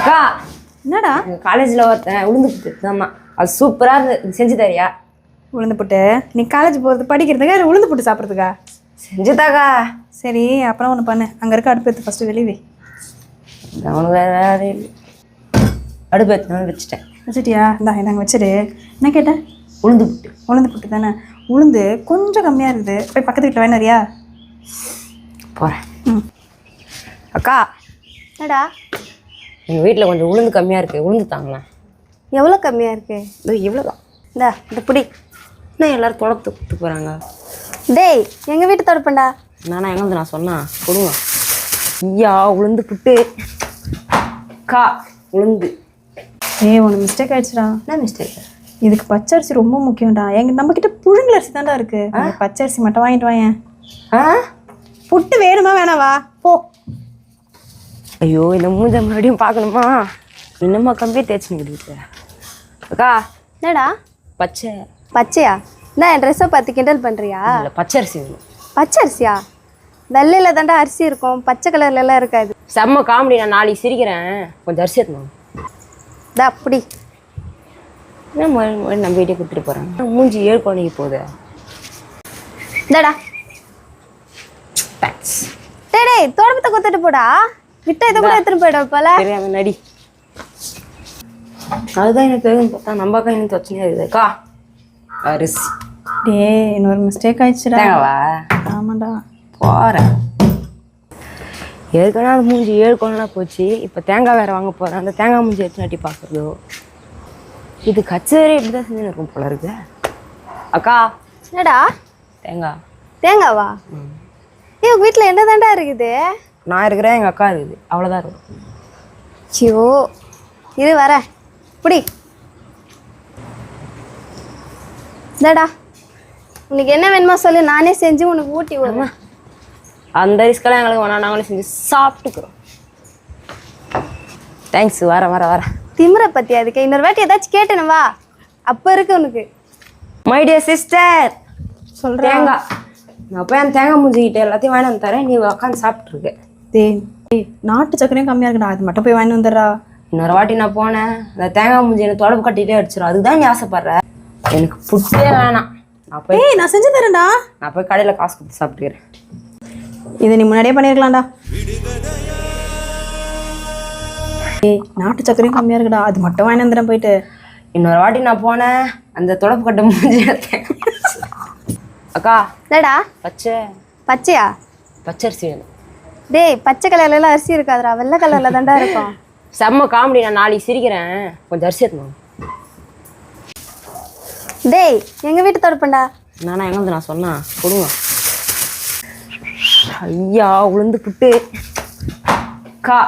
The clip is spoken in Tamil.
அக்கா என்னடா? காலேஜில் ஒருத்தன் உளுந்து புட்டு அது சூப்பராக இருந்து செஞ்சு தரியா? உளுந்து புட்டு நீ காலேஜ் போகிறது படிக்கிறதுக்கா இல்லை உளுந்து புட்டு சாப்பிட்றதுக்கா? செஞ்சுதாக்கா. சரி அப்புறம் ஒன்று பண்ணு. அங்கே இருக்க அடுப்பு எடுத்து ஃபஸ்ட்டு வெளியே அவனுக்கு வேற வேலை இல்லை. அடுப்பு எடுத்து வச்சுட்டேன். வச்சுட்டியா? இந்தா இதாங்க வச்சிரு என்ன கேட்டேன் உளுந்து புட்டு உளுந்து புட்டு தானே. உளுந்து கொஞ்சம் கம்மியாக இருக்குது. போய் பக்கத்து வீட்டில் வேணாரியா போகிறேன் ம். அக்கா. என்னடா? எங்கள் வீட்டில் கொஞ்சம் உளுந்து கம்மியாக இருக்குது உளுந்து தாங்களேன். எவ்வளோ கம்மியாக இருக்கு? இது இவ்வளோதான் இந்தா இந்த பிடி. என்ன எல்லாரும் தொடர்த்து கொடுத்து போகிறாங்க டேய் எங்கள் வீட்டு தொடப்பண்டா? நானா எங்கே நான் சொன்னேன் கொடுங்க. ஐயா உளுந்து புட்டு. அக்கா உளுந்து. ஏய் உனக்கு மிஸ்டேக் ஆயிடுச்சுடா. என்ன மிஸ்டேக் இதுக்கு பச்சரிசி ரொம்ப முக்கியம்டா. எங்க நம்ம கிட்ட புழுங்கல் அரிசி தான்டா இருக்கு. பச்சரிசி மட்டும் வாங்கிட்டு வாயேன். ஆ? புட்டு வேணுமா வேணாவா? போ. ஐயோ இந்த மூஞ்ச மறுபடியும் பார்க்கணுமா? இன்னுமா கம்பி தேய்ச்சி நிற்கிது அக்கா என்னடா? பச்சை. பச்சையா? என்ன என் ட்ரெஸ்ஸை பார்த்து கிண்டல் பண்ணுறியா இல்லை பச்சை அரிசி வேணும். பச்சை அரிசியா? வெள்ளையில் தாண்டா அரிசி இருக்கும். பச்சை கலர்லலாம் இருக்காது. செம்ம காமெடி நான் நாளைக்கு சிரிக்கிறேன். கொஞ்சம் அரிசி எடுத்துணும் இதா அப்படி. என்ன நம்ம வீட்டே கொடுத்துட்டு போகிறேன் மூஞ்சி ஏழு குழந்தைக்கு போகுது. இந்தாடா. டேய் தொடப்பத்தை கொத்துட்டு போடா. விட்டா இதை கூட எடுத்துட்டு போல தெரியாத நடி. அதுதான் எனக்கு தெரியும் பார்த்தா நம்ம அக்கா இன்னும் தொச்சனையாக இருக்குது. அக்கா அரிசி. டேய் இன்னொரு மிஸ்டேக் ஆயிடுச்சுடா. தேங்காவா? ஆமாடா. போகிறேன் ஏற்கனவே அந்த மூஞ்சி ஏழு குழந்தை போச்சு. இப்போ தேங்காய் வேற வாங்க போகிறேன் அந்த தேங்காய் மூஞ்சி எடுத்து நட்டி பார்க்குறதோ. இது கச்சேரி இப்படி தான் செஞ்சு இருக்கும் போல இருக்கு. அக்கா என்னடா? தேங்காய். தேங்காவா? உங்கள் வீட்டில் என்ன தாண்டா இருக்குது? நான் இருக்கிறேன் எங்கள் அக்கா இருக்குது. அவ்வளோதான் இருக்கும். ஐயோ இரு வரேன் இப்படி இந்தாடா. உனக்கு என்ன வேணுமோ சொல்லு நானே செஞ்சு உனக்கு ஊட்டி விடுறேன். அந்த ரிஸ்கெல்லாம் எங்களுக்கு வேணாம். நாங்களே செஞ்சு சாப்பிட்டுக்கிறோம். தேங்க்ஸ் வர வர வர. திமிர பத்தி அதுக்கு இன்னொரு வாட்டி ஏதாச்சும் கேட்டேனு வா. அப்போ இருக்கு உனக்கு. மை டியர் சிஸ்டர் சொல்றேன் தேங்காய். நான் போய் அந்த தேங்காய் மூஞ்சிக்கிட்ட எல்லாத்தையும் வாங்கி வந்து தரேன். நீ உட்காந்து சாப்பிட்ருக்க டேய் டேய் நாட்டு சக்கரையும் கம்மியாக இருக்குடா. அது மட்டும் போய் வாங்கி வந்துடுறா. இன்னொரு வாட்டி நான் போனேன். அந்த தேங்காய் மூஞ்சி எனக்கு தொடப்பு கட்டிகிட்டே அடிச்சிடும் அதுதான் நீ ஆசைப்படுற? எனக்கு புட்டே வேணாம். நான் போய் ஏய் நான் செஞ்சு தரேன்டா. நான் போய் கடையில் காசு கொடுத்து சாப்பிட்டுக்கிறேன். இதை நீ முன்னாடியே பண்ணியிருக்கலாம்டா ஏய் நாட்டு சக்கரையும் கம்மியாக இருக்குடா. அது மட்டும் வாங்கி வந்துடுறேன் போயிட்டு. இன்னொரு வாட்டி நான் போனேன். அந்த தொடப்பு கட்ட மூஞ்சி அக்கா என்னடா? பச்சை. பச்சையா? பச்சரிசி வேணும். டேய் பச்சை கலர்லலாம் அரிசி இருக்காதுடா. வெள்ளை கலர்ல தாண்டா இருக்கும். செம்ம காமெடி நான் நாளைக்கு சிரிக்கிறேன். கொஞ்சம் அரிசி எடுத்துணும் டேய் எங்கள் வீட்டு தொடப்பண்டா நானா எங்கே நான் சொன்னேன் கொடுங்க. ஐயா உளுந்து புட்டு. அக்கா.